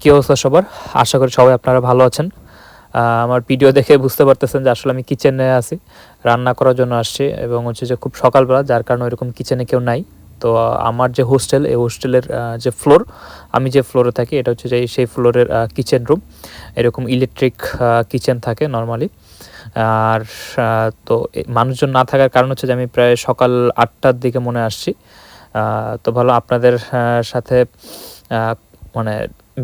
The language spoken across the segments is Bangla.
কি অবস্থা সবার? আশা করি সবাই আপনারা ভালো আছেন। আমার ভিডিও দেখে বুঝতে পারতেছেন যে আসলে আমি কিচেনে আছি, রান্না করার জন্য আসছি এবং হচ্ছে যে খুব সকালবেলা, যার কারণে এরকম কিচেনে কেউ নাই। তো, আমার যে হোস্টেল এই হোস্টেলের যে ফ্লোর আমি যে ফ্লোরে থাকি, এটা হচ্ছে যে সেই ফ্লোরের কিচেন রুম এরকম ইলেকট্রিক কিচেন থাকে নর্মালি আর তো মানুষজন না থাকার কারণ হচ্ছে যে আমি প্রায় সকাল আটটার দিকে মনে আসছি। তো ভালো আপনাদের সাথে মানে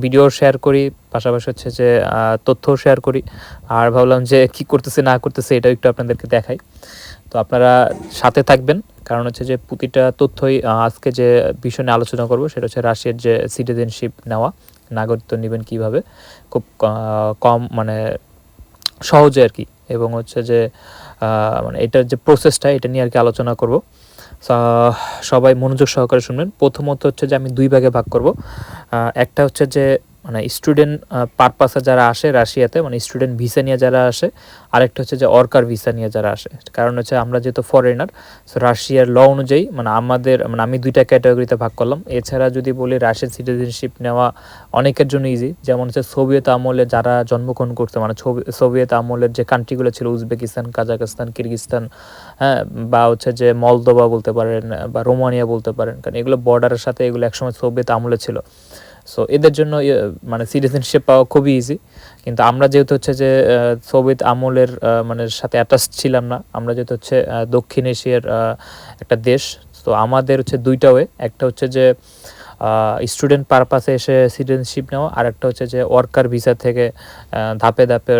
ভিডিও শেয়ার করি পাশাপাশি হচ্ছে যে আহ, তথ্যও শেয়ার করি। আর ভাবলাম যে কি করতেছে না করতেছে এটাও একটু আপনাদেরকে দেখাই। তো আপনারা সাথে থাকবেন। কারণ হচ্ছে যে প্রতিটা তথ্যই আজকে যে বিষয় নিয়ে আলোচনা করব সেটা হচ্ছে রাশিয়ার যে সিটিজেনশিপ নেওয়া নাগরিকত্ব নেবেন কীভাবে খুব কম মানে সহজে আর কি। এবং হচ্ছে যে মানে এটার যে প্রসেসটা এটা নিয়ে আর কি আলোচনা করব। সবাই মনোযোগ সহকারে শুনবেন। প্রথমত হচ্ছে যে আমি দুই ভাগে ভাগ করব। একটা হচ্ছে যে মানে স্টুডেন্ট পারপাসে যারা আসে রাশিয়াতে মানে স্টুডেন্ট ভিসা নিয়ে যারা আসে, আরেকটা হচ্ছে যে অর্কার ভিসা নিয়ে যারা আসে। কারণ হচ্ছে আমরা যেহেতু ফরেনার সো রাশিয়ার ল অনুযায়ী মানে আমাদের মানে আমি দুইটা ক্যাটাগরিতে ভাগ করলাম। এছাড়া যদি বলি রাশিয়ান সিটিজেনশিপ নেওয়া অনেকের জন্য ইজি যেমন হচ্ছে সোভিয়েত আমলে যারা জন্মগ্রহণ করতে মানে সোভিয়েত আমলের যে কান্ট্রিগুলো ছিল উজবেকিস্তান কাজাকিস্তান কিরগিস্তান হ্যাঁ বা হচ্ছে যে মলদোবা বলতে পারেন, বা রোমানিয়া বলতে পারেন, কারণ এগুলো বর্ডারের সাথে এগুলো একসময় সোভিয়েত আমলে ছিল। সো এদের জন্য মানে সিটিজেনশিপ পাওয়া খুবই ইজি কিন্তু আমরা যেহেতু হচ্ছে যে সোভিয়েত আমলের মানে সাথে অ্যাটাচ ছিলাম না, আমরা যেহেতু হচ্ছে দক্ষিণ এশিয়ার একটা দেশ, তো আমাদের হচ্ছে দুইটা ওয়ে একটা হচ্ছে যে স্টুডেন্ট পারপাসে এসে সিটিজেনশিপ নেওয়া, আর একটা হচ্ছে যে ওয়ার্কার ভিসা থেকে ধাপে ধাপে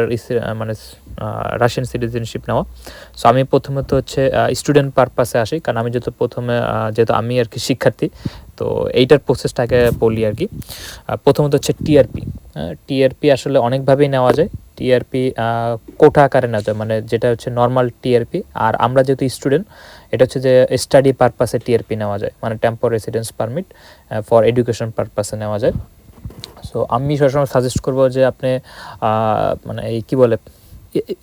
মানে রাশিয়ান সিটিজেনশিপ নেওয়া। সো আমি প্রথমত হচ্ছে স্টুডেন্ট পারপাসে আসি, কারণ আমি যেহেতু প্রথমে যেহেতু আমি আর কি শিক্ষার্থী, তো এইটার প্রসেসটাকে বলি আর কি। প্রথমত হচ্ছে টিআরপি টিআরপি আসলে অনেকভাবেই নেওয়া যায়। টিআরপি কোটা আকারে নেওয়া যায় মানে যেটা হচ্ছে নর্মাল টিআরপি আর আমরা যেহেতু স্টুডেন্ট এটা হচ্ছে যে স্টাডি পারপাসে টিআরপি নেওয়া যায় মানে temporary residence permit for education পারপাসে নেওয়া যায়। সো আমি সবসময় সাজেস্ট করব যে আপনি মানে এই কী বলে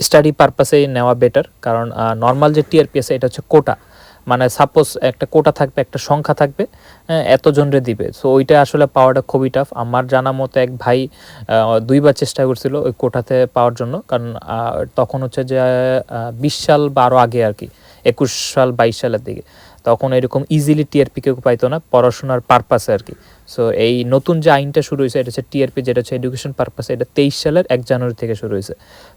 স্টাডি পারপাসেই নেওয়া বেটার কারণ নর্মাল যে টিআরপি আছে, এটা হচ্ছে কোটা। মানে সাপোজ একটা কোটা থাকবে একটা সংখ্যা থাকবে হ্যাঁ, এতজনরে দিবে। সো ওইটা আসলে পাওয়াটা খুবই টাফ আমার জানা মতো এক ভাই দুইবার চেষ্টা করছিল ওই কোটাতে পাওয়ার জন্য। কারণ তখন হচ্ছে যে বিশ সাল বা আরও আগে আর কি একুশ সাল বাইশ সালের দিকে। তখন এরকম ইজিলি টিআরপি কেউ পাইতো না, পড়াশোনার পারপাসে আর কি। সো এই নতুন যে আইনটা শুরু হয়েছে, এটা হচ্ছে টিআরপি যেটা হচ্ছে এডুকেশন পারপাসে এটা তেইশ সালের এক জানুয়ারি থেকে শুরু হয়েছে।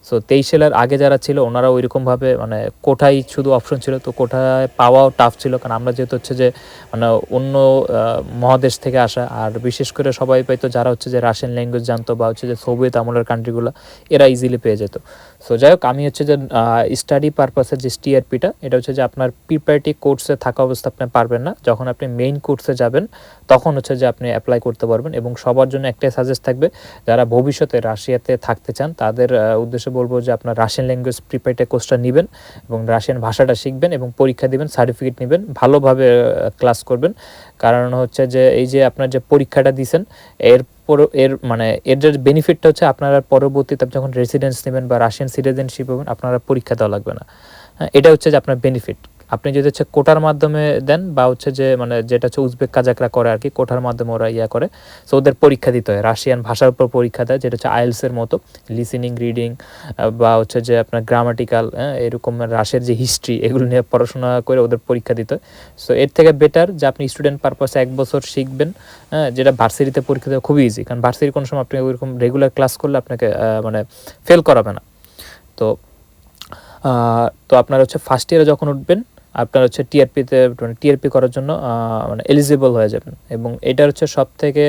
সো তেইশ সালের আগে যারা ছিল, ওনারা ওইরকমভাবে মানে কোটাই শুধু অপশন ছিল, তো কোঠায় পাওয়াও টাফ ছিল, কারণ আমরা যেহেতু হচ্ছে যে মানে অন্য মহাদেশ থেকে আসা, আর বিশেষ করে সবাই পাইতো যারা হচ্ছে যে রাশিয়ান ল্যাঙ্গুয়েজ জানতো বা হচ্ছে যে সোভিয়েত আমলের কান্ট্রিগুলো এরা ইজিলি পেয়ে যেত। সো যাই হোক আমি হচ্ছে যে স্টাডি পারপাসের যে টিআরপিটা এটা হচ্ছে যে আপনার প্রিপারেটি কোর্সে থাকা অবস্থা আপনি পারবেন না। যখন আপনি মেইন কোর্সে যাবেন, তখন হচ্ছে যে আপনি অ্যাপ্লাই করতে পারবেন এবং সবার জন্য একটাই সাজেস্ট থাকবে, যারা ভবিষ্যতে রাশিয়াতে থাকতে চান, তাদের উদ্দেশ্যে বলব যে আপনার রাশিয়ান ল্যাঙ্গুয়েজ প্রিপারেটি কোর্সটা নেবেন এবং রাশিয়ান ভাষাটা শিখবেন এবং পরীক্ষা দিবেন সার্টিফিকেট নেবেন, ভালোভাবে ক্লাস করবেন। কারণ হচ্ছে যে এই যে আপনার যে পরীক্ষাটা দিয়েছেন এর এর মানে এর যে বেনিফিটটা হচ্ছে আপনারা পরবর্তীতে যখন রেসিডেন্স নেবেন বা রাশিয়ান সিটিজেনশিপ হবেন আপনারা পরীক্ষা দেওয়া লাগবে না। হ্যাঁ, এটা হচ্ছে যে আপনার বেনিফিট আপনি যদি হচ্ছে কোটার মাধ্যমে দেন বা হচ্ছে যে মানে যেটা হচ্ছে উজবেক কাজাকরা করে আর কি কোটার মাধ্যমে ওরা ইয়া করে। সো ওদের পরীক্ষা দিতে হয়। রাশিয়ান ভাষার উপর পরীক্ষা দেয় যেটা হচ্ছে আইএলসের মতো। লিসেনিং রিডিং বা হচ্ছে যে আপনার গ্রামাটিক্যাল এরকম রাশিয়ার যে হিস্ট্রি এগুলো নিয়ে পড়াশোনা করে ওদের পরীক্ষা দিতে হয়। সো এর থেকে বেটার যে আপনি স্টুডেন্ট পারপাসে এক বছর শিখবেন হ্যাঁ, যেটা ভার্সিটিতে পরীক্ষা দেওয়া খুবই ইজি কারণ ভার্সিটির কোনো সময় আপনি ওইরকম রেগুলার ক্লাস করলে আপনাকে মানে ফেল করাবে না। তো তো আপনার হচ্ছে ফার্স্ট ইয়ারে যখন উঠবেন আপনার হচ্ছে টিআরপিতে মানে টিআরপি করার জন্য মানে এলিজিবল হয়ে যাবেন। এবং এটার হচ্ছে সব থেকে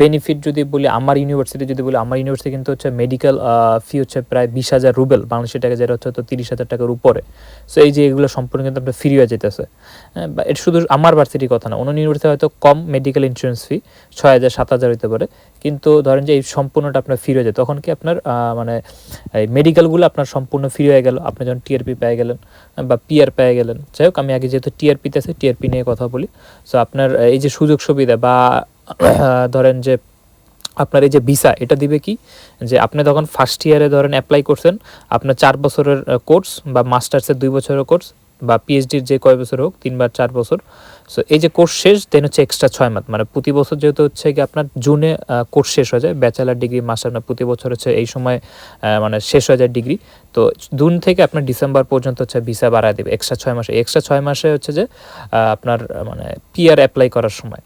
বেনিফিট যদি বলি আমার ইউনিভার্সিটি যদি বলি আমার ইউনিভার্সিটি কিন্তু হচ্ছে মেডিকেল ফি হচ্ছে প্রায় বিশ হাজার রুবেল বাংলাদেশি টাকা যেটা হচ্ছে তো তিরিশ হাজার টাকার উপরে। সো এই যে এগুলো সম্পূর্ণ কিন্তু আপনার ফ্রি হয়ে যেতেছে হ্যাঁ, এটা শুধু আমার ভার্সিটির কথা না অন্য ইউনিভার্সিটি হয়তো কম মেডিকেল ইন্স্যুরেন্স ফি ছয় হাজার সাত হাজার হতে পারে। কিন্তু ধরেন যে এই সম্পূর্ণটা আপনার ফ্রি হয়ে যায়, তখন কি আপনার মানে এই মেডিকেলগুলো আপনার সম্পূর্ণ ফ্রি হয়ে গেল? আপনি যখন টিআরপি পেয়ে গেলেন, বা পিআর পেয়ে গেলেন, যাই হোক, আমি আগে যেহেতু টিআরপিতে আছে টিআরপি নিয়ে কথা বলি। সো আপনার এই যে সুযোগ সুবিধা বা, ধরেন যে, আপনার এই যে ভিসা এটা দিবে কি? যে আপনি তখন ফার্স্ট ইয়ারে ধরেন অ্যাপ্লাই করছেন, আপনার চার বছরের কোর্স বা মাস্টার্সের দুই বছরের কোর্স বা পিএইচডির যে কয় বছর হোক তিনবার চার বছর সো এই যে কোর্স শেষ দেন হচ্ছে এক্সট্রা ছয় মাস মানে প্রতি বছর যেহেতু হচ্ছে কি আপনার জুনে কোর্স শেষ হয়ে যায় ব্যাচেলার ডিগ্রি মাস্টার আপনার প্রতি বছর হচ্ছে এই সময় মানে শেষ হয়ে যায় ডিগ্রি তো জুন থেকে আপনার ডিসেম্বর পর্যন্ত হচ্ছে ভিসা বাড়ায় দেবে এক্সট্রা ছয় মাসে এক্সট্রা ছয় মাসে হচ্ছে যে আপনার মানে পিআর অ্যাপ্লাই করার সময়।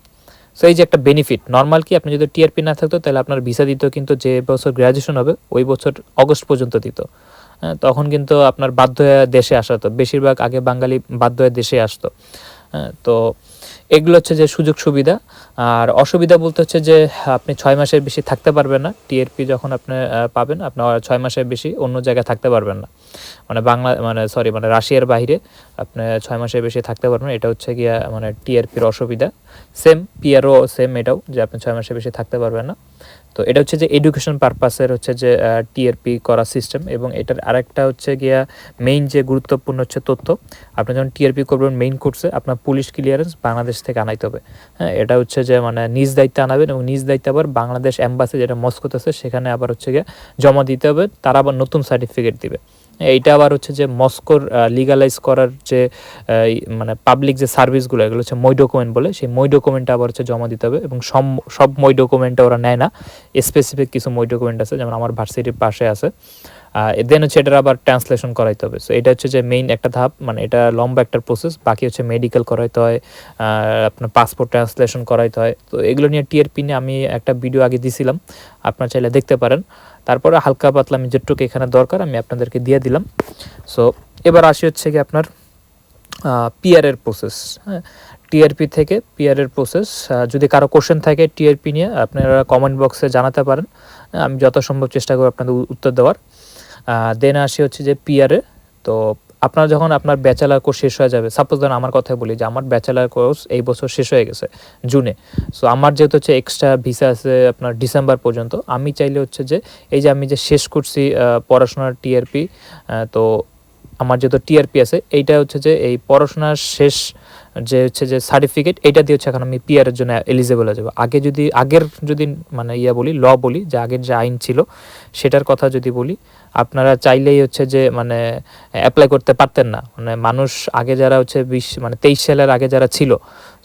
সো এই যে একটা বেনিফিট নর্মাল কি আপনি যদি টিআরপি না থাকতো, তাহলে আপনার ভিসা দিত কিন্তু যে বছর গ্র্যাজুয়েশন হবে, ওই বছর অগস্ট পর্যন্ত দিত। তখন কিন্তু আপনার বাধ্য হয়ে দেশে আসা হতো। বেশিরভাগ আগে বাঙালি বাধ্য হয়ে দেশে আসতো। তো এগুলো হচ্ছে যে সুযোগ সুবিধা। আর অসুবিধা বলতে হচ্ছে যে, আপনি ছয় মাসের বেশি থাকতে পারবেন না। টিআরপি যখন আপনি পাবেন আপনার ছয় মাসের বেশি অন্য জায়গায় থাকতে পারবেন না। মানে বাংলা মানে সরি মানে রাশিয়ার বাইরে আপনি ছয় মাসের বেশি থাকতে পারবেন এটা হচ্ছে গিয়া মানে টিআরপির অসুবিধা। সেম পিআরও সেম এটাও, যে আপনি ছয় মাসের বেশি থাকতে পারবেন না। তো এটা হচ্ছে যে এডুকেশন পারপাসের হচ্ছে যে টিআরপি করা সিস্টেম এবং এটার আরেকটা হচ্ছে গিয়া মেইন যে গুরুত্বপূর্ণ হচ্ছে তথ্য। আপনি যখন টিআরপি করবেন মেইন কোর্সে আপনার পুলিশ ক্লিয়ারেন্স বাংলাদেশ থেকে আনাইতে হবে। হ্যাঁ এটা হচ্ছে যে মানে নিজ দায়িত্বে আনাবেন এবং নিজ দায়িত্বে আবার বাংলাদেশ এম্বাসি যেটা মস্কোতে আছে, সেখানে আবার হচ্ছে গিয়ে জমা দিতে হবে, তারা আবার নতুন সার্টিফিকেট দিবে। এইটা আবার হচ্ছে যে মস্কোর লিগালাইজ করার যে মানে পাবলিক যে সার্ভিসগুলো এগুলো হচ্ছে মই ডকুমেন্ট বলে, সেই মই ডকুমেন্টটা আবার হচ্ছে জমা দিতে হবে এবং সব সব মই ডকুমেন্টটা ওরা নেয় না। স্পেসিফিক কিছু মই ডকুমেন্ট আছে, যেমন আমার ভার্সিটির পাশে আছে। দেন হচ্ছে এটার আবার ট্রান্সলেশন করাইতে হবে। সো এটা হচ্ছে যে মেইন একটা ধাপ মানে এটা লম্বা একটা প্রসেস বাকি হচ্ছে মেডিকেল করাইতে হয় আপনার পাসপোর্ট ট্রান্সলেশন করাইতে হয়। তো এগুলো নিয়ে টিআরপি নিয়ে আমি একটা ভিডিও আগে দিছিলাম আপনার চাইলে দেখতে পারেন। তারপরে হালকা পাতলা আমি যেটুকু এখানে দরকার আমি আপনাদেরকে দিয়ে দিলাম। সো এবার আসি হচ্ছে কি আপনার পিআরের প্রসেস হ্যাঁ। টিআরপি থেকে পিআরের প্রসেস যদি কারও কোশ্চেন থাকে টিআরপি নিয়ে আপনারা কমেন্ট বক্সে জানাতে পারেন। আহ, আমি যত সম্ভব চেষ্টা করব আপনাদের উত্তর দেওয়ার। দেন আসি হচ্ছে যে পিআরে তো আপনার যখন আপনার ব্যাচেলার কোর্স শেষ হয়ে যাবে সাপোজ ধরুন আমার কথাই বলি যে আমার ব্যাচেলার কোর্স এই বছর শেষ হয়ে গেছে জুনে সো আমার যেহেতু হচ্ছে এক্সট্রা ভিসা আছে আপনার ডিসেম্বর পর্যন্ত, আমি চাইলে হচ্ছে যে এই যে আমি যে শেষ করছি পড়াশোনার টিআরপি তো আমার যেহেতু টিআরপি আছে, এইটা হচ্ছে যে এই পড়াশোনার শেষ যে হচ্ছে যে সার্টিফিকেট এইটা দিয়ে হচ্ছে এখন আমি পিআর এর জন্য এলিজেবল হয়ে যাব। আগে যদি, আগের যদি মানে ইয়া বলি ল বলি, যে আগের যে আইন ছিল, সেটার কথা যদি বলি, আপনারা চাইলেই হচ্ছে যে মানে অ্যাপ্লাই করতে পারতেন না। মানে মানুষ আগে যারা হচ্ছে বিশ মানে তেইশ সালের আগে যারা ছিল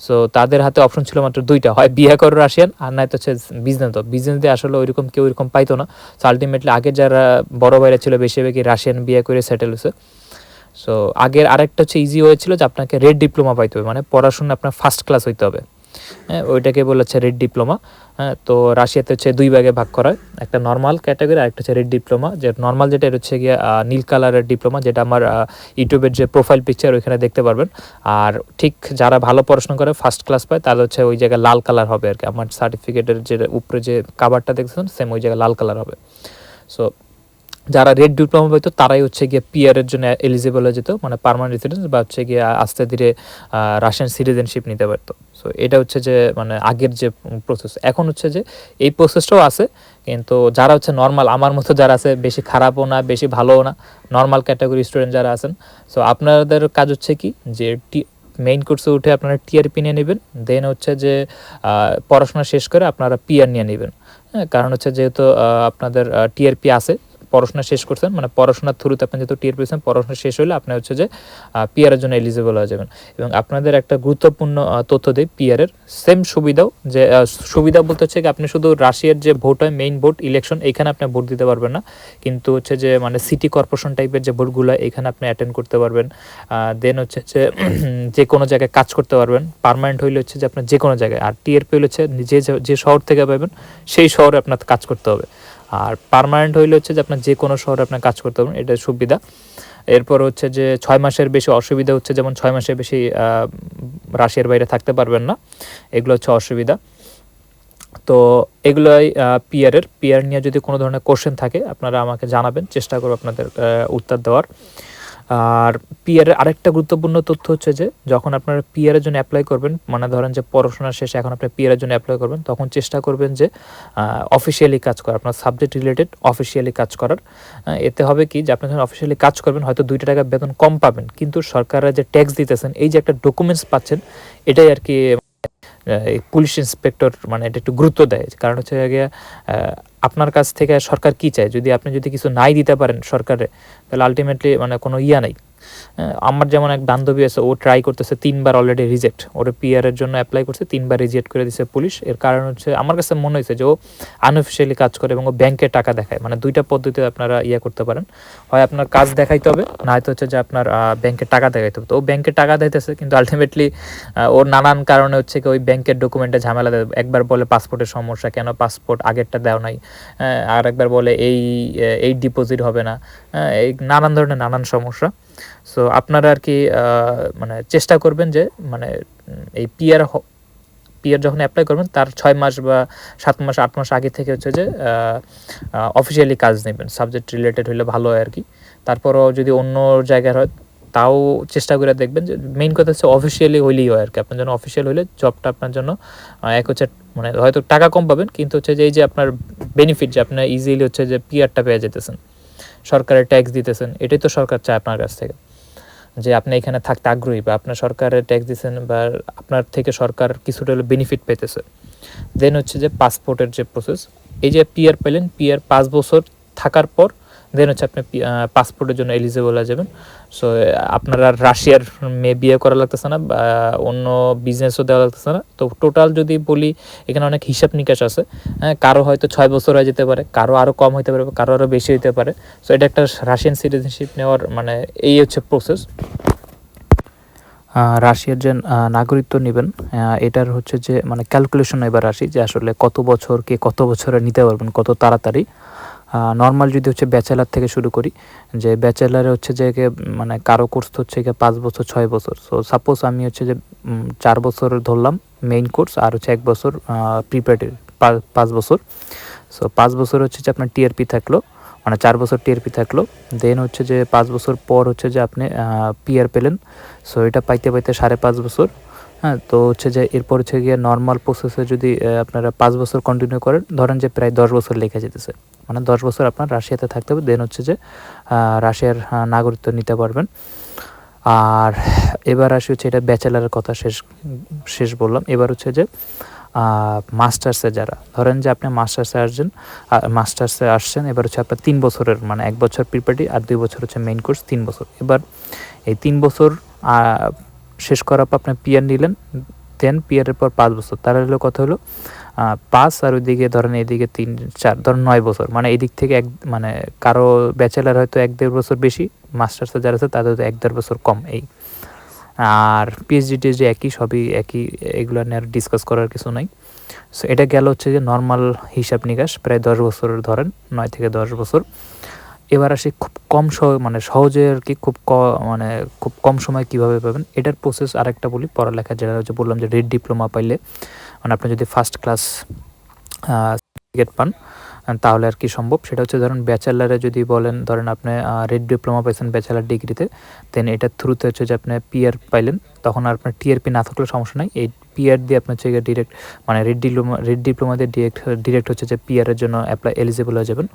সো তাদের হাতে অপশন ছিল মাত্র দুইটা, হয় বিয়ে করো রাশিয়ান, আর নয়তো হচ্ছে বিজনেস তো। বিজনেস দিয়ে আসলে ওইরকম কেউ এরকম পাইতো না। সো আলটিমেটলি আগের যারা বড় বাইরে ছিল, বেশিরভাগই রাশিয়ান বিয়ে করে সেটেল হয়েছে। সো আগের আরেকটা হচ্ছে ইজি হয়েছিল যে আপনাকে রেড ডিপ্লোমা পাইতে হবে মানে পড়াশোনা আপনার ফার্স্ট ক্লাস হইতে হবে। হ্যাঁ ওইটাকে বলে হচ্ছে রেড ডিপ্লোমা হ্যাঁ তো রাশিয়াতে হচ্ছে দুই ভাগে ভাগ করা হয়, একটা নর্মাল ক্যাটাগরি আর একটা হচ্ছে রেড ডিপ্লোমা যে নর্মাল যেটা, এটা হচ্ছে গিয়ে নীল কালারের ডিপ্লোমা যেটা আমার ইউটিউবের যে প্রোফাইল পিকচার ওইখানে দেখতে পারবেন। আর ঠিক যারা ভালো পড়াশোনা করে ফার্স্ট ক্লাস পায় তাহলে হচ্ছে ওই জায়গায় লাল কালার হবে আর কি। আমার সার্টিফিকেটের যে, উপরে যে কাভারটা দেখছেন সেম ওই জায়গায় লাল কালার হবে। সো যারা রেড ডিপ্লোমা পাইতো তারাই হচ্ছে গিয়ে পিয়ারের জন্য এলিজিবল হয়ে যেত মানে পার্মানেন্ট রেসিডেন্স বা হচ্ছে গিয়ে আস্তে ধীরে রাশিয়ান সিটিজেনশিপ নিতে পারতো। সো এটা হচ্ছে যে মানে আগের যে প্রসেস এখন হচ্ছে যে, এই প্রসেসটাও আছে, কিন্তু যারা হচ্ছে নর্মাল আমার মতো যারা আছে, বেশি খারাপও না, বেশি ভালোও না নর্মাল ক্যাটাগরি স্টুডেন্ট যারা আছেন সো আপনাদের কাজ হচ্ছে কি, যে মেইন কোর্সে উঠে আপনারা টিআরপি নিয়ে নেবেন দেন হচ্ছে যে পড়াশোনা শেষ করে আপনারা পিআর নিয়ে নেবেন। হ্যাঁ কারণ হচ্ছে যেহেতু আপনাদের টিআরপি আছে পড়াশোনা শেষ করছেন মানে পড়াশোনার থ্রুতে আপনি যেহেতু টিআর পেয়েছেন, পড়াশোনা শেষ হলে আপনি হচ্ছে যে পিয়ারের জন্য এলিজিবল হয়ে যাবেন। এবং আপনাদের একটা গুরুত্বপূর্ণ তথ্য দেয় পিয়ারের সেম সুবিধাও যে সুবিধা বলতে হচ্ছে কি, আপনি শুধু রাশিয়ার যে ভোট হয় মেইন ভোট ইলেকশন এখানে আপনি ভোট দিতে পারবেন না। কিন্তু হচ্ছে যে মানে সিটি কর্পোরেশন টাইপের যে ভোটগুলো, এখানে আপনি অ্যাটেন্ড করতে পারবেন। দেন হচ্ছে যে যে কোনো জায়গায় কাজ করতে পারবেন। পার্মানেন্ট হইলে হচ্ছে যে আপনার যে কোনো জায়গায়। আর টিআরপি হচ্ছে যে যে শহর থেকে পাবেন সেই শহরে আপনার কাজ করতে হবে। আর পারমানেন্ট হইলে হচ্ছে যে আপনার যে কোনো শহরে আপনার কাজ করতে পারবেন, এটা সুবিধা। এরপর হচ্ছে যে ছয় মাসের বেশি অসুবিধা হচ্ছে যেমন ছয় মাসের বেশি রাশিয়ার বাইরে থাকতে পারবেন না, এগুলো হচ্ছে অসুবিধা। তো এগুলোই পিয়ারের পিয়ার নিয়ে যদি কোনো ধরনের কোশ্চেন থাকে, আপনারা আমাকে জানাবেন, চেষ্টা করব আপনাদের উত্তর দেওয়ার। আর পিয়ারের আরেকটা গুরুত্বপূর্ণ তথ্য হচ্ছে যে, যখন আপনারা পিয়ারের জন্য অ্যাপ্লাই করবেন মানে ধরেন যে পড়াশোনা শেষে এখন আপনি পিয়ারের জন্য অ্যাপ্লাই করবেন, তখন চেষ্টা করবেন যে অফিসিয়ালি কাজ করা আপনার সাবজেক্ট রিলেটেড অফিসিয়ালি কাজ করার। এতে হবে কি যে, আপনি যখন অফিসিয়ালি কাজ করবেন, হয়তো দুইটা টাকা বেতন কম পাবেন, কিন্তু সরকারের যে ট্যাক্স দিতেছেন, এই যে একটা ডকুমেন্টস পাচ্ছেন, এটাই আর কি পুলিশ ইন্সপেক্টর মানে এটা একটু গুরুত্ব দেয়। কারণ হচ্ছে আপনার কাছ থেকে সরকার কি চায়? যদি আপনি যদি কিছু নাই দিতে পারেন সরকারে, তাহলে আলটিমেটলি মানে কোনো ইয়া নাই। আমার যেমন এক বান্ধবী আছে, ও ট্রাই করতেছে তিনবার অলরেডি রিজেক্ট ওর পিআরের জন্য অ্যাপ্লাই করছে, তিনবার রিজেক্ট করে দিছে পুলিশ। এর কারণ হচ্ছে, আমার কাছে মনে হয়েছে যে ও আনঅফিসিয়ালি কাজ করে এবং ও ব্যাংকে টাকা দেখায়। মানে দুইটা পদ্ধতিতে আপনারা ইয়ে করতে পারেন। হয় আপনার কাজ দেখাইতে হবে না হয়তো হচ্ছে যে আপনার ব্যাংকে টাকা দেখাইতে হবে। তো ও ব্যাংকে টাকা দিতেছে কিন্তু আলটিমেটলি ওর নানান কারণে হচ্ছে কি ওই ব্যাংকের ডকুমেন্টে ঝামেলা দেয়। একবার বলে পাসপোর্টের সমস্যা, কেন পাসপোর্ট আগেরটা দেওয়া নাই? আর একবার বলে এই এই ডিপোজিট হবে না। এই নানান ধরনের নানান সমস্যা। সো আপনারা আর কি মানে চেষ্টা করবেন যে মানে এই পিয়ার পিয়ার যখন অ্যাপ্লাই করবেন, তার ছয় মাস বা সাত মাস, আট মাস আগে থেকে হচ্ছে যে অফিসিয়ালি কাজ নেবেন। সাবজেক্ট রিলেটেড হলে ভালো হয় আর কি। তারপরও যদি অন্য জায়গার হয়, তাও চেষ্টা করে দেখবেন যে মেইন কথা হচ্ছে অফিসিয়ালি হইলেই হয় আর কি। আপনার জন্য অফিসিয়াল হইলে জবটা আপনার জন্য এক হচ্ছে মানে হয়তো টাকা কম পাবেন, কিন্তু হচ্ছে যে, এই যে আপনার বেনিফিট যে, আপনার ইজিলি হচ্ছে যে পিয়ারটা পেয়ে যেতেছেন। সরকারের ট্যাক্স দিতেছেন, এটাই তো সরকার চায় আপনার কাছ থেকে। যে আপনি এখানে থাকতে আগ্রহী বা আপনার সরকারের ট্যাক্স দিচ্ছেন বা আপনার থেকে সরকার কিছুটা হলে বেনিফিট পেতেছে। দেন হচ্ছে যে পাসপোর্টের যে প্রসেস এই যে পিয়ার পেলেন পিয়ার পাঁচ বছর থাকার পর দেন হচ্ছে আপনি পাসপোর্টের জন্য এলিজিবল হয়ে যাবেন। সো আপনারা রাশিয়ার মেয়ে বিয়ে করা লাগতেছে না, বা অন্য বিজনেসও দেওয়া লাগতেছে না। তো টোটাল যদি বলি, এখানে অনেক হিসাব নিকাশ আছে। হ্যাঁ কারও হয়তো ছয় বছর হয়ে যেতে পারে, কারও আরও কম হতে পারে, কারও আরও বেশি হতে পারে। সো এটা একটা রাশিয়ান সিটিজেনশিপ নেওয়ার মানে এই হচ্ছে প্রসেস রাশিয়ার যে নাগরিকত্ব নেবেন এটার হচ্ছে যে মানে ক্যালকুলেশন এবার আসি যে আসলে কত বছর কে কত বছরে নিতে পারবেন, কত তাড়াতাড়ি। নর্মাল যদি হচ্ছে ব্যাচেলার থেকে শুরু করি, যে ব্যাচেলারে হচ্ছে যে মানে কারও কোর্স হচ্ছে গিয়ে পাঁচ বছর, ছয় বছর। সো সাপোজ আমি হচ্ছে যে চার বছর ধরলাম মেইন কোর্স আর হচ্ছে এক বছর প্রিপারেটরি পাঁচ বছর। সো পাঁচ বছর হচ্ছে যে আপনার টিআরপি থাকল মানে চার বছর টিআরপি থাকল। দেন হচ্ছে যে পাঁচ বছর পর হচ্ছে যে আপনি পিআর পেলেন। সো এটা পাইতে পাইতে সাড়ে পাঁচ বছর। হ্যাঁ তো হচ্ছে যে এরপর হচ্ছে গিয়ে নর্মাল প্রসেসে যদি আপনারা পাঁচ বছর কন্টিনিউ করেন, ধরেন যে প্রায় দশ বছর লেখা যেতেছে। মানে দশ বছর আপনার রাশিয়াতে থাকতে হবে। দেন হচ্ছে যে রাশিয়ার নাগরিকত্ব নিতে পারবেন। আর এবার আসি হচ্ছে এটা ব্যাচেলারের কথা শেষ শেষ বললাম। এবার হচ্ছে যে মাস্টার্সে যারা, ধরেন যে আপনি মাস্টার্সে আসছেন মাস্টার্সে আসছেন, এবার হচ্ছে আপনার তিন বছরের মানে এক বছর প্রিপারেটি আর দুই বছর হচ্ছে মেইন কোর্স তিন বছর। এবার এই তিন বছর শেষ করার পর আপনি পিয়ার নিলেন দেন পিয়ারের পর পাঁচ বছর। তার হলো কথা হলো পাঁচ আর ওইদিকে ধরেন এদিকে তিন, চার, ধরেন নয় বছর। মানে এদিক থেকে এক মানে কারও ব্যাচেলার হয়তো এক দেড় বছর বেশি, মাস্টার্সে যারা আছে তাদের হয়তো এক দেড় বছর কম এই। আর পিএইচডি টিএইচডি একই, সবই একই, এগুলো নিয়ে আর ডিসকাস করার কিছু নাই। সো এটা গেল হচ্ছে যে নর্মাল হিসাব নিকাশ, প্রায় দশ বছর ধরেন, নয় থেকে দশ বছর। এবার আসি খুব কম মানে সহজে আর কি খুব ক মানে খুব কম সময় কীভাবে পাবেন, এটার প্রসেস আরেকটা বলি পড়ালেখা, যেটা হচ্ছে বললাম যে রেড ডিপ্লোমা পাইলে মানে আপনি যদি ফার্স্ট ক্লাস সার্টিফিকেট পান, তাহলে আর কি সম্ভব। সেটা হচ্ছে ধরেন ব্যাচেলারে যদি বলেন, ধরেন আপনি রেড ডিপ্লোমা পাইছেন ব্যাচেলার ডিগ্রিতে দেন এটার থ্রুতে হচ্ছে যে আপনি পিআর পাইলেন, তখন আর আপনার টিআরপি না থাকলে সমস্যা নাই। এই পিআর দিয়ে আপনার হচ্ছে ডিরেক্ট মানে রেড ডিপ্লোমা রেড ডিপ্লোমা দিয়ে ডিরেক্ট ডিরেক্ট হচ্ছে যে পিআরের জন্য অ্যাপ্লাই এলিজিবল হয়ে যাবেন।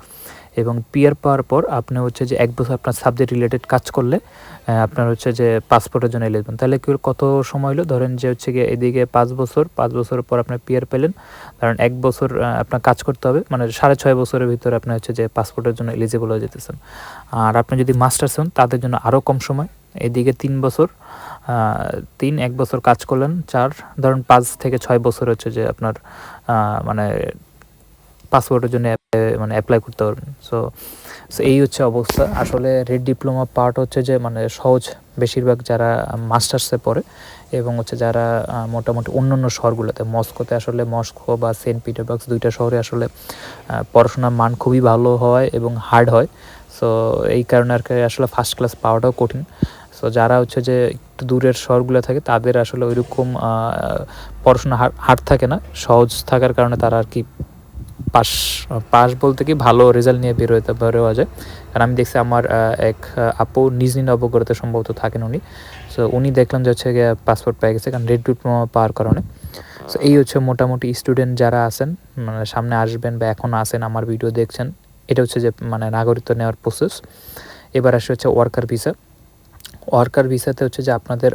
এবং পিয়ার পাওয়ার পর আপনি হচ্ছে যে এক বছর আপনার সাবজেক্ট রিলেটেড কাজ করলে আপনার হচ্ছে যে পাসপোর্টের জন্য এলিজবেন তাহলে কি কত সময় হলো? ধরেন যে হচ্ছে গিয়ে এদিকে পাঁচ বছর, পাঁচ বছরের পর আপনার পিয়ার পেলেন কারণ এক বছর আপনার কাজ করতে হবে মানে সাড়ে ছয় বছরের ভিতরে আপনি হচ্ছে যে পাসপোর্টের জন্য এলিজিবল হয়ে যেতেছেন। আর আপনি যদি মাস্টার্স হন, তাদের জন্য আরও কম সময়, এদিকে তিন বছর তিন, এক বছর কাজ করলেন, চার, ধরুন পাঁচ থেকে ছয় বছর হচ্ছে যে আপনার মানে পাসপোর্টের জন্য মানে অ্যাপ্লাই করতে পারবেন। সো সো এই হচ্ছে অবস্থা। আসলে রেড ডিপ্লোমা পার্ট হচ্ছে যে মানে সহজ বেশিরভাগ যারা মাস্টার্সে পড়ে এবং হচ্ছে যারা মোটামুটি অন্য অন্য শহরগুলোতে, মস্কোতে আসলে মস্কো বা সেন্ট পিটারবার্গস দুইটা শহরে আসলে পড়াশোনার মান খুবই ভালো হয় এবং হার্ড হয়। সো এই কারণে আর কি আসলে ফার্স্ট ক্লাস পাওয়াটাও কঠিন। সো যারা হচ্ছে যে একটু দূরের শহরগুলো থাকে, তাদের আসলে ওইরকম পড়াশোনা হার্ড থাকে না। সহজ থাকার কারণে তারা আর কি পাস পাস বলতে কি ভালো রেজাল্ট নিয়ে বের হতে বেরোয়া যায়। কারণ আমি দেখছি আমার এক আপু নিজ নিজ অবগরতে সম্ভবত থাকেন উনি। সো উনি দেখলাম যে হচ্ছে পাসপোর্ট পেয়ে গেছে, কারণ রেড ডিপ্লোমা পাওয়ার কারণে। সো এই হচ্ছে মোটামুটি স্টুডেন্ট যারা আছেন মানে সামনে আসবেন বা এখন আসেন আমার ভিডিও দেখছেন, এটা হচ্ছে যে মানে নাগরিকত্ব নেওয়ার প্রসেস এবার আসে হচ্ছে ওয়ার্কার ভিসা ওয়ার্কার ভিসাতে হচ্ছে যে আপনাদের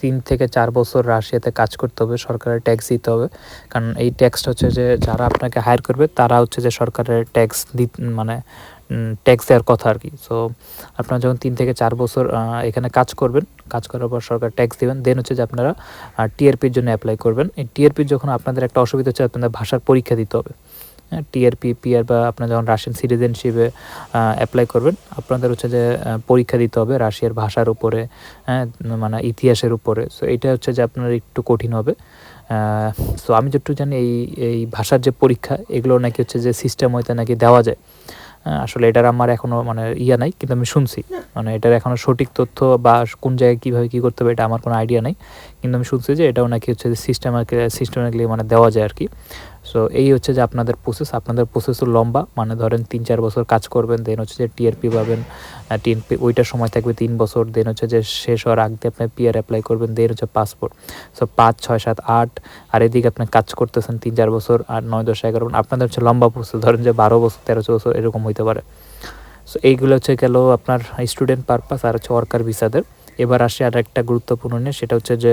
তিন থেকে চার বছর রাশিয়াতে কাজ করতে হবে, সরকারের ট্যাক্স দিতে হবে। কারণ এই ট্যাক্সটা হচ্ছে যে যারা আপনাকে হায়ার করবে, তারা হচ্ছে যে সরকারের ট্যাক্স দি মানে ট্যাক্স দেওয়ার কথা আর কি। সো আপনারা যখন তিন থেকে চার বছর এখানে কাজ করবেন, কাজ করার পর সরকার ট্যাক্স দেবেন দেন হচ্ছে যে আপনারা টিআরপির জন্য অ্যাপ্লাই করবেন। এই টিআরপির যখন আপনাদের একটা অসুবিধা হচ্ছে, আপনাদের ভাষার পরীক্ষা দিতে হবে। টিআরপি পিআর বা আপনার যখন রাশিয়ান সিটিজেনশিপে অ্যাপ্লাই করবেন, আপনাদের হচ্ছে যে পরীক্ষা দিতে হবে রাশিয়ার ভাষার উপরে হ্যাঁ মানে ইতিহাসের উপরে। সো এটা হচ্ছে যে আপনার একটু কঠিন হবে। সো আমি যেটুকু জানি, এই এই ভাষার যে পরীক্ষা, এগুলো নাকি হচ্ছে যে সিস্টেম হইতে নাকি দেওয়া যায়। আসলে এটার আমার এখনও মানে ইয়া নাই, কিন্তু আমি শুনছি। মানে এটার এখনও সঠিক তথ্য বা কোন জায়গায় কীভাবে কী করতে হবে, এটা আমার কোনো আইডিয়া নেই। কিন্তু আমি শুনছি যে এটাও নাকি হচ্ছে যে সিস্টেমাকে সিস্টেমাটিকলি মানে দেওয়া যায় আর কি। সো এই হচ্ছে যে আপনাদের প্রসেস আপনাদের প্রসেসও লম্বা মানে ধরেন তিন চার বছর কাজ করবেন দেন হচ্ছে যে টিআরপি পাবেন টিএনপি ওইটার সময় থাকবে তিন বছর দেন হচ্ছে যে শেষ হওয়ার আগে আপনি পিআর অ্যাপ্লাই করবেন দেন হচ্ছে পাসপোর্ট সো পাঁচ, ছয়, সাত, আট, আর এদিকে আপনি কাজ করতেছেন তিন, চার বছর, আর নয়, দশ, এগারো আপনাদের হচ্ছে লম্বা প্রসেস ধরেন যে বারো বছর, তেরো বছর, এরকম হইতে পারে। সো এইগুলো হচ্ছে গেল আপনার স্টুডেন্ট পারপাস আর হচ্ছে ওয়ার্কার ভিসাদের এবার আসে আর একটা গুরুত্বপূর্ণ নিয়ে, সেটা হচ্ছে যে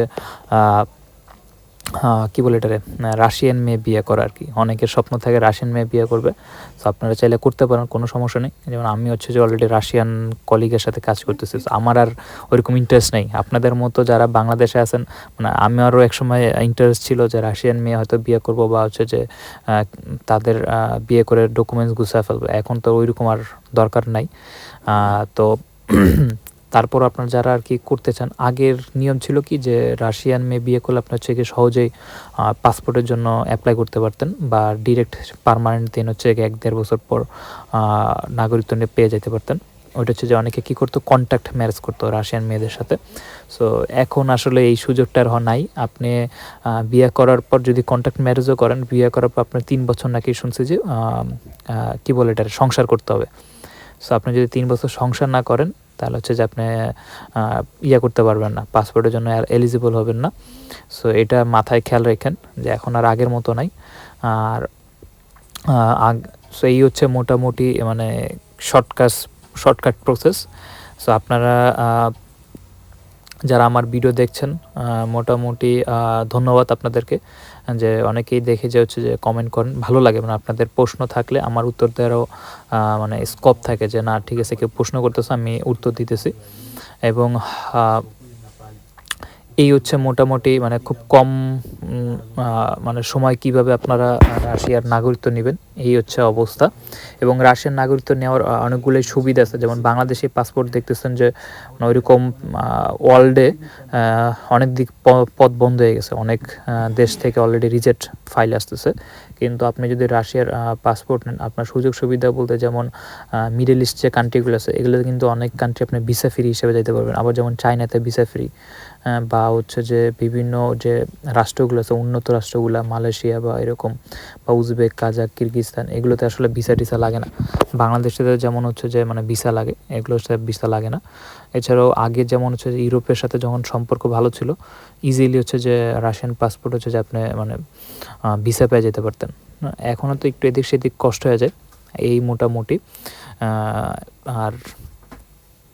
কী বলে এটারে? রাশিয়ান মেয়ে বিয়ে করা আর কি। অনেকের স্বপ্ন থাকে রাশিয়ান মেয়ে বিয়ে করবে। সো আপনারা চাইলে করতে পারেন, কোনো সমস্যা নেই। যেমন আমি হচ্ছে যে অলরেডি রাশিয়ান কলিগের সাথে কাজ করতেছি। আমার আর ওইরকম ইন্টারেস্ট নেই। আপনাদের মতো যারা বাংলাদেশে আছেন মানে আমি আরও একসময় ইন্টারেস্ট ছিল যে রাশিয়ান মেয়ে হয়তো বিয়ে করব বা হচ্ছে যে তাদের বিয়ে করে ডকুমেন্টস গুছিয়ে ফেলব। এখন তো ওইরকম আর দরকার নাই। তো তারপর আপনার যারা আর কি করতে চান, আগের নিয়ম ছিল কি যে রাশিয়ান মেয়ে বিয়ে করলে আপনার হচ্ছে সহজেই পাসপোর্টের জন্য অ্যাপ্লাই করতে পারতেন বা ডিরেক্ট পারমানেন্ট দিন হচ্ছে এক দেড় বছর পর নাগরিকত্ব নিয়ে পেয়ে যেতে পারতেন। ওইটা হচ্ছে যে অনেকে কী করতো কন্ট্যাক্ট ম্যারেজ করতো রাশিয়ান মেয়েদের সাথে। সো এখন আসলে এই সুযোগটা আর নাই। আপনি বিয়ে করার পর যদি কন্ট্যাক্ট ম্যারেজও করেন, বিয়ে করার পর আপনার তিন বছর নাকি শুনছি যে কী বলে এটা সংসার করতে হবে। সো আপনি যদি তিন বছর সংসার না করেন তাহলে হচ্ছে যে আপনি ইয়া করতে পারবেন না পাসপোর্টের জন্য আর এলিজিবল হবেন না। সো এটা মাথায় খেয়াল রেখেন যে এখন আর আগের মতো নাই। আর সো এই হচ্ছে মোটামুটি মানে শর্টকাট শর্টকাট প্রসেস সো আপনারা যারা আমার ভিডিও দেখছেন মোটামুটি ধন্যবাদ আপনাদেরকে। যে অনেকেই দেখে যে হচ্ছে যে কমেন্ট করেন, ভালো লাগে। মানে আপনাদের প্রশ্ন থাকলে আমার উত্তর দেওয়ারও মানে স্কোপ থাকে যে, না, ঠিক আছে, কেউ প্রশ্ন করতেছে, আমি উত্তর দিতেছি। এবং এই হচ্ছে মোটামুটি মানে খুব কম মানে সময় কীভাবে আপনারা রাশিয়ার নাগরিকত্ব নেবেন, এই হচ্ছে অবস্থা। এবং রাশিয়ার নাগরিকত্ব নেওয়ার অনেকগুলোই সুবিধা আছে। যেমন বাংলাদেশি পাসপোর্ট দেখতেছেন যে মানে ওইরকম ওয়ার্ল্ডে অনেক দিক পথ বন্ধ হয়ে গেছে। অনেক দেশ থেকে অলরেডি রিজেক্ট ফাইল আসতেছে। কিন্তু আপনি যদি রাশিয়ার পাসপোর্ট নেন, আপনার সুযোগ সুবিধা বলতে যেমন মিডল ইস্ট যে কান্ট্রিগুলো আছে, এগুলোতে কিন্তু অনেক কান্ট্রি আপনি ভিসা ফ্রি হিসেবে যেতে পারবেন। আবার যেমন চায়নাতে ভিসা ফ্রি বা হচ্ছে যে বিভিন্ন যে রাষ্ট্রগুলো আছে, উন্নত রাষ্ট্রগুলো, মালয়েশিয়া বা এরকম, বা উজবেক, কাজাক কিরগিস্তান এগুলোতে আসলে ভিসা টিসা লাগে না। বাংলাদেশে যেমন হচ্ছে যে মানে ভিসা লাগে এগুলোর সাথে ভিসা লাগে না। এছাড়াও আগে যেমন হচ্ছে যে ইউরোপের সাথে যখন সম্পর্ক ভালো ছিল ইজিলি হচ্ছে যে রাশিয়ান পাসপোর্ট হচ্ছে যে আপনি মানে ভিসা পেয়ে যেতে পারতেন। এখনও তো একটু এদিক সেদিক কষ্ট হয়ে যায় এই মোটামুটি। আর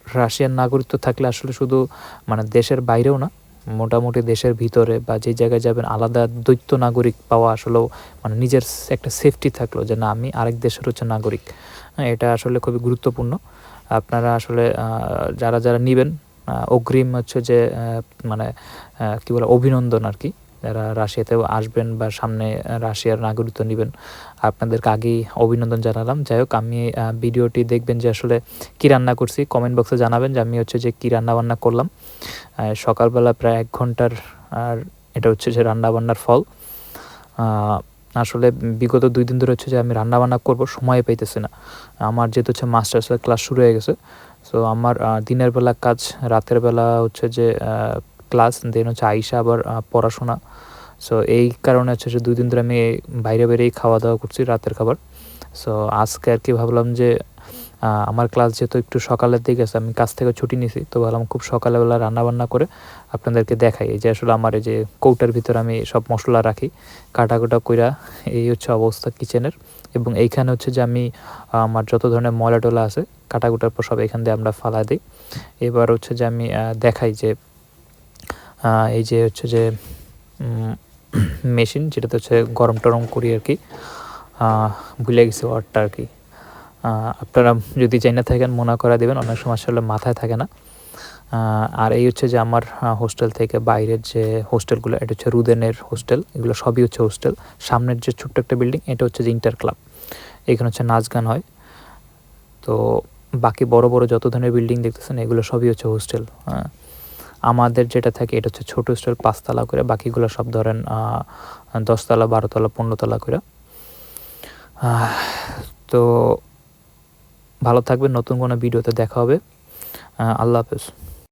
রাশিয়ান নাগরিকত্ব থাকলে আসলে শুধু মানে দেশের বাইরেও না মোটামুটি দেশের ভিতরে বা যে জায়গায় যাবেন আলাদা দৈত্য নাগরিক পাওয়া আসলেও মানে নিজের একটা সেফটি থাকল যে না আমি আরেক দেশের হচ্ছে নাগরিক। হ্যাঁ, এটা আসলে খুবই গুরুত্বপূর্ণ। আপনারা আসলে যারা যারা নেবেন অগ্রিম হচ্ছে যে মানে কী বলে, অভিনন্দন আর কি। যারা রাশিয়াতেও আসবেন বা সামনে রাশিয়ার নাগরিকত্ব নেবেন, আপনাদেরকে আগেই অভিনন্দন জানালাম। যাই হোক, আমি ভিডিওটি দেখবেন যে আসলে কী রান্না করছি কমেন্ট বক্সে জানাবেন যে আমি হচ্ছে যে কী রান্না বান্না করলাম সকালবেলা প্রায় এক ঘণ্টার, আর এটা হচ্ছে যে রান্না বান্নার ফল আসলে বিগত দুই দিন ধরে হচ্ছে যে আমি রান্নাবান্না করব সময় পাইতেছি না। আমার যেহেতু হচ্ছে মাস্টার্সের ক্লাস শুরু হয়ে গেছে সো আমার দিনের বেলা কাজ, রাতের বেলা হচ্ছে যে ক্লাস দেন হচ্ছে আইসা আবার পড়াশোনা। সো এই কারণে হচ্ছে যে দুই দিন ধরে আমি বাইরে বাইরেই খাওয়া দাওয়া করছি রাতের খাবার। সো আজকে আর কি ভাবলাম যে আমার ক্লাস যেহেতু একটু সকালের দিকে আছে, আমি কাজ থেকে ছুটি নিছি, তো ভাবলাম খুব সকালবেলা রান্না বান্না করে আপনাদেরকে দেখাই। এই যে আসলে আমার এই যে কৌটার ভিতরে আমি সব মশলা রাখি কাটা কোটা কইরা এই হচ্ছে অবস্থা কিচেনের এবং এইখানে হচ্ছে যে আমি আমার যত ধরনের ময়লা টলা আছে, কাটাকুটার পর সব এখান দিয়ে আমরা ফালা দিই। এবার হচ্ছে যে আমি দেখাই যে এই যে হচ্ছে যে মেশিন যেটাতে হচ্ছে গরম টরম করি আর কি ভুলে গেছি ওয়ার্ডটা আর কি। আপনারা যদি চাই না থাকেন, মনে করা দেবেন। অনেক সময় আসলে মাথায় থাকে না। আর এই হচ্ছে যে আমার হোস্টেল থেকে বাইরের যে হোস্টেলগুলো এটা হচ্ছে রুদেনের হোস্টেল এগুলো সবই হচ্ছে হোস্টেল সামনের যে ছোট্ট একটা বিল্ডিং এটা হচ্ছে যে ইন্টার ক্লাব এখানে হচ্ছে নাচ গান হয়। তো বাকি বড় বড় যত ধরনের বিল্ডিং দেখতেছেন, এগুলো সবই হচ্ছে হোস্টেল হ্যাঁ। আমাদের যেটা থাকে, এটা হচ্ছে ছোট হোস্টেল পাঁচতলা করে। বাকিগুলো সব ধরেন দশতলা, বারোতলা, পনেরোতলা করে। তো ভালো থাকবেন নতুন কোনো ভিডিওতে দেখা হবে। আল্লাহ হাফেজ।